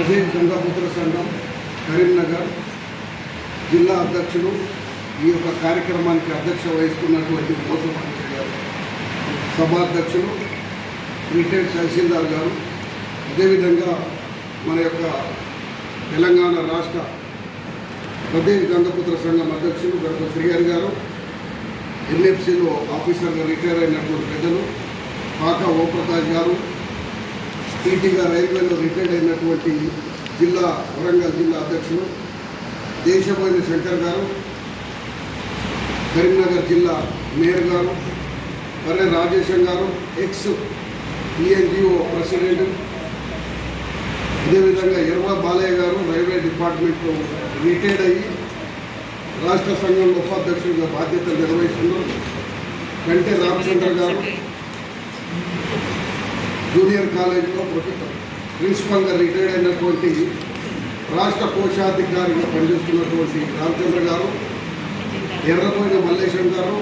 ప్రదేశ్ గంగాపుత్ర సంఘం కరీంనగర్ జిల్లా అధ్యక్షులు ఈ యొక్క కార్యక్రమానికి అధ్యక్ష వహిస్తున్నటువంటి మోసమాని గారు సభాధ్యక్షులు రిటైర్డ్ తహసీల్దార్ గారు అదేవిధంగా మన యొక్క తెలంగాణ రాష్ట్ర ప్రదేశ్ గంగపుత్ర సంఘం అధ్యక్షులు గడప శ్రీహరి గారు ఎన్ఎఫ్సిలో ఆఫీసర్గా రిటైర్ అయినటువంటి పెద్దలు పాక ఓంప్రకాష్ గారు ఈటీగా రైల్వేలో రిటైర్డ్ అయినటువంటి జిల్లా వరంగల్ జిల్లా అధ్యక్షులు దేశమైన శంకర్ గారు కరీంనగర్ జిల్లా మేయర్ గారు పర్రె రాజేశం గారు ఎక్స్ ఈఎన్జిఓ ప్రెసిడెంట్ అదేవిధంగా ఎర్వా బాలయ్య గారు రైల్వే డిపార్ట్మెంట్లో రిటైర్డ్ అయ్యి రాష్ట్ర సంఘంలో ఉపాధ్యక్షుడిగా బాధ్యతలు నిర్వహిస్తున్నారు. కంటే రామచంద్ర గారు జూనియర్ కాలేజీలో ప్రొఫెసర్ ప్రిన్సిపల్గా రిటైర్డ్ అయినటువంటి రాష్ట్ర కోశాధికారిగా పనిచేస్తున్నటువంటి రామచంద్ర గారు ఎర్రపోయిన మల్లేశం గారు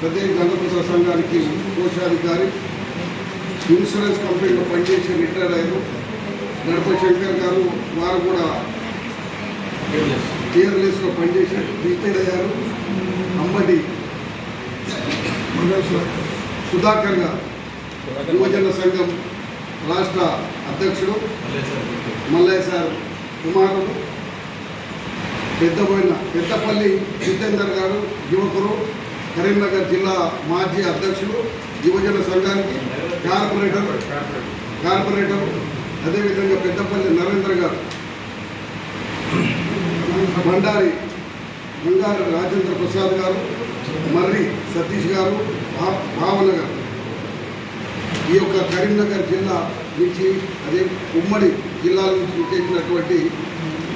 ప్రత్యేక గంగపుత్ర సంఘానికి కోశాధికారి ఇన్సూరెన్స్ కంపెనీలో పనిచేసి రిటైర్ అయ్యారు. గణప శంకర్ గారు వారు కూడా టీఆర్ఎస్లో పనిచేసి రిటైర్ అయ్యారు. అంబటి సుధాకర్ గారు యువజన సంఘం రాష్ట్ర అధ్యక్షుడు మల్లయ్య సార్ కుమారుడు పెద్దపోయిన పెద్దపల్లి జితేందర్ గారు యువకులు కరీంనగర్ జిల్లా మాజీ అధ్యక్షుడు యువజన సంఘానికి కార్పొరేటర్ కార్పొరేటర్ అదేవిధంగా పెద్దపల్లి నరేంద్ర గారు. బండారి బంగారు రాజేంద్ర ప్రసాద్ గారు మర్రి సతీష్ గారు భావన గారు. ఈ యొక్క కరీంనగర్ జిల్లా నుంచి అదే ఉమ్మడి జిల్లాల నుంచి చేసినటువంటి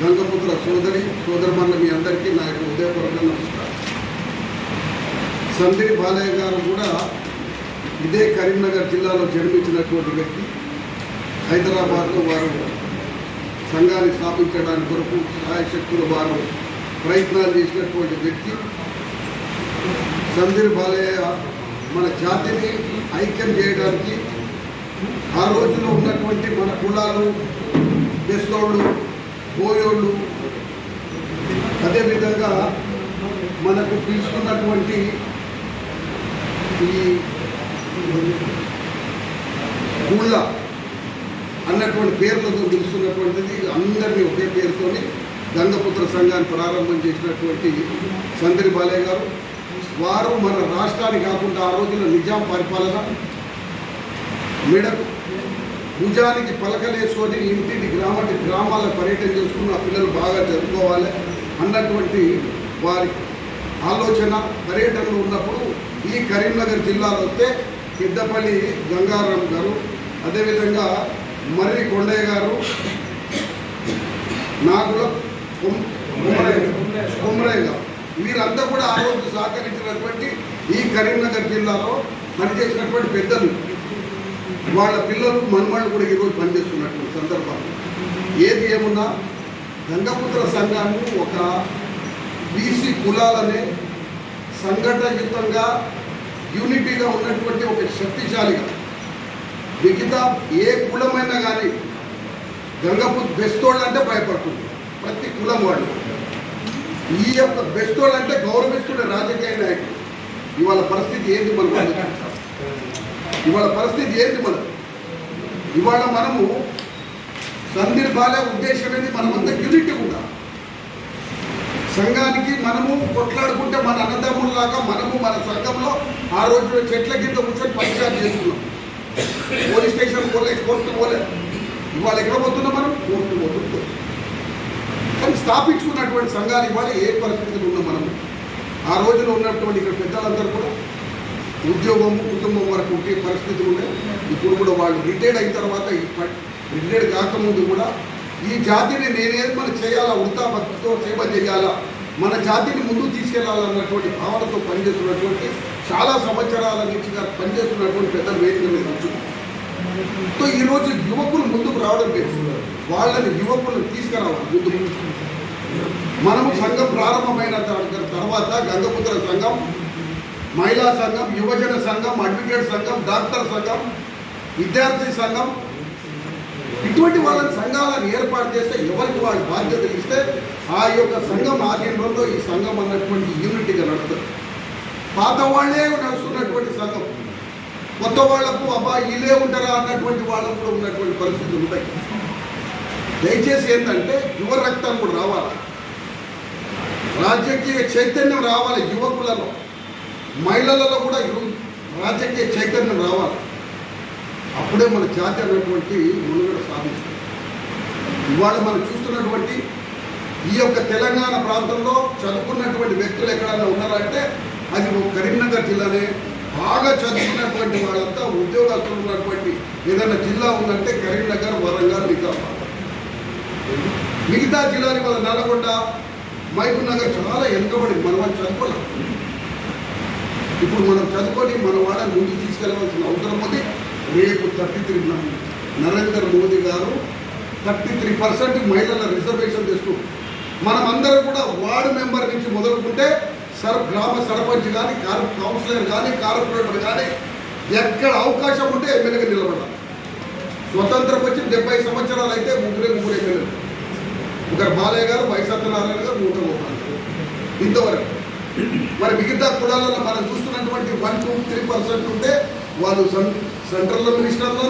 గంగపుత్ర సోదరి సోదరమన్న మీ అందరికీ నా యొక్క ఉదయపూర్వక నమస్కారం. సందిరి బాలయ్య గారు కూడా ఇదే కరీంనగర్ జిల్లాలో జన్మించినటువంటి వ్యక్తి. హైదరాబాద్లో వారు సంఘాన్ని స్థాపించడానికి కొరకు సహాయ శక్తులు వారు ప్రయత్నాలు చేసినటువంటి వ్యక్తి. సందిరి బాలయ్య మన జాతిని ఐక్యం చేయడానికి ఆ రోజులో ఉన్నటువంటి మన కులాలు బెస్తోళ్ళు బోయోళ్ళు అదేవిధంగా మనకు పిలుచుకున్నటువంటి ఈ గుళ్ళ అన్నటువంటి పేర్లతో పిలుస్తున్నటువంటిది అందరినీ ఒకే పేరుతోని గంగపుత్ర సంఘాన్ని ప్రారంభం చేసినటువంటి సందరి బాలయ్య గారు. వారు మన రాష్ట్రాన్ని కాకుండా ఆ రోజున నిజాం పరిపాలన మెడకు భుజానికి పలకలేసుకొని ఇంటింటి గ్రామానికి గ్రామాల పర్యటన చేసుకుని ఆ పిల్లలు బాగా చదువుకోవాలి అన్నటువంటి వారి ఆలోచన పర్యటనలు ఉన్నప్పుడు ఈ కరీంనగర్ జిల్లాలో వస్తే పెద్దపల్లి గంగారాం గారు అదేవిధంగా మర్రి కొండయ్య గారు నాగుల కొమ్- కొమరయ్య కొమరయ్య గారు. వీరంతా కూడా ఆ రోజు సహకరించినటువంటి ఈ కరీంనగర్ జిల్లాలో పనిచేసినటువంటి పెద్దలు. వాళ్ళ పిల్లలు మనవాళ్ళు కూడా ఈరోజు పనిచేస్తున్నటువంటి సందర్భాలు. ఏది ఏమున్నా గంగపుత్ర సంఘాన్ని ఒక బీసీ కులాలనే సంఘటనయుతంగా యూనిటీగా ఉన్నటువంటి ఒక శక్తిశాలిగా మిగతా ఏ కులమైనా కానీ గంగపుత్ బెస్తోళ్ళు అంటే భయపడుతుంది. ప్రతి కులం వాళ్ళు. ఈ యొక్క బెస్తోళ్ళు అంటే గౌరవిస్తున్న రాజకీయ నాయకులు ఇవాళ పరిస్థితి ఏంటి మనకు ఇవాళ పరిస్థితి ఏంటి మనం? ఇవాళ మనము సందర్భాలే ఉద్దేశం ఏంటి మనమంతా యూనిటీ ఉండాలి. సంఘానికి మనము కొట్లాడుకుంటే మన అన్నదమ్ముల్లాగా మనము మన సంఘంలో ఆ రోజు చెట్ల కింద కూర్చొని పరిచయం చేసుకున్నాం పోలీస్ స్టేషన్ పోలే కోర్టు పోలే. ఇవాళ ఎక్కడ పోతున్నాం మనం? కోర్టు పోతున్నాం. స్థాపించుకున్నటువంటి సంఘాలు ఇవ్వాలి ఏ పరిస్థితులు ఉన్నాం మనం. ఆ రోజున ఉన్నటువంటి ఇక్కడ పెద్దలందరూ కూడా ఉద్యోగం కుటుంబం వరకు ఉండే పరిస్థితులు ఉన్నాయి ఇప్పుడు కూడా వాళ్ళు రిటైర్డ్ అయిన తర్వాత రిటైర్డ్ కాకముందు కూడా ఈ జాతిని నేనేది మనం చేయాలా వృత్తా భక్తితో సేవ చేయాలా మన జాతిని ముందుకు తీసుకెళ్ళాలన్నటువంటి భావనతో పనిచేస్తున్నటువంటి చాలా సంవత్సరాల నుంచి పనిచేస్తున్నటువంటి పెద్దల వేదిక మీద కూర్చున్నారు సో ఈరోజు యువకులు ముందుకు రావడం లేదు. వాళ్ళని యువకులను తీసుకురావాలి ముందుకు మనము సంఘం ప్రారంభమైన తర్వాత గంగపుత్ర సంఘం మహిళా సంఘం యువజన సంఘం అడ్వకేట్ సంఘం డాక్టర్ సంఘం విద్యార్థి సంఘం ఇటువంటి వాళ్ళని సంఘాలను ఏర్పాటు చేస్తే ఎవరికి వారి బాధ్యత ఇస్తే ఆ యొక్క సంఘం ఆధ్వర్యంలో ఈ సంఘం అన్నటువంటి యూనిట్గా నడుస్తుంది. పాత వాళ్ళే నడుస్తున్నటువంటి సంఘం. కొత్త వాళ్ళకు అబ్బా వీళ్ళే ఉంటారా అన్నటువంటి వాళ్ళకు కూడా ఉన్నటువంటి పరిస్థితులు ఉంటాయి. దయచేసి ఏంటంటే యువ రక్తం కూడా రావాలి. రాజకీయ చైతన్యం రావాలి యువకులలో. మహిళలలో కూడా రాజకీయ చైతన్యం రావాలి. అప్పుడే మన జాతి అనేటువంటి మనుగడ సాధిస్తుంది. ఇవాళ మనం చూస్తున్నటువంటి ఈ యొక్క తెలంగాణ ప్రాంతంలో చదువుకున్నటువంటి వ్యక్తులు ఎక్కడైనా ఉన్నారంటే అది కరీంనగర్ జిల్లానే. బాగా చదువుకున్నటువంటి వాళ్ళంతా ఉద్యోగస్తులు ఉన్నటువంటి ఏదైనా జిల్లా ఉందంటే కరీంనగర్ వరంగల్ నిజామాబాద్ మిగతా జిల్లాని మన నల్గొండ మహబూబ్ నగర్ చాలా వెనుకబడి మనం వాళ్ళు చదువుకోలేదు ఇప్పుడు మనం చదువుకొని మన వాళ్ళని ముందుకు తీసుకెళ్ళవలసిన అవసరం ఉంది. రేపు thirty three Narendra Modi garu thirty three percent మహిళల రిజర్వేషన్ తెస్తూ మనం అందరం కూడా వార్డు మెంబర్ నుంచి మొదలుకుంటే సర్ గ్రామ సర్పంచ్ కానీ కార్ కౌన్సిలర్ కానీ కార్పొరేటర్ కానీ ఎక్కడ అవకాశం ఉంటే ఎమ్మెల్యేగా నిలబడాలి. స్వతంత్రం వచ్చి డెబ్బై సంవత్సరాలు అయితే ముగ్గురే ముగ్గురే ఒకరు గారు వై సత్యనారాయణ గారు నూట ఇంతవరకు. మరి మిగతా కులాలలో మనం చూస్తున్నటువంటి వన్ టూ త్రీ పర్సెంట్ ఉంటే వాళ్ళు సెంట్రల్ మినిస్టర్లు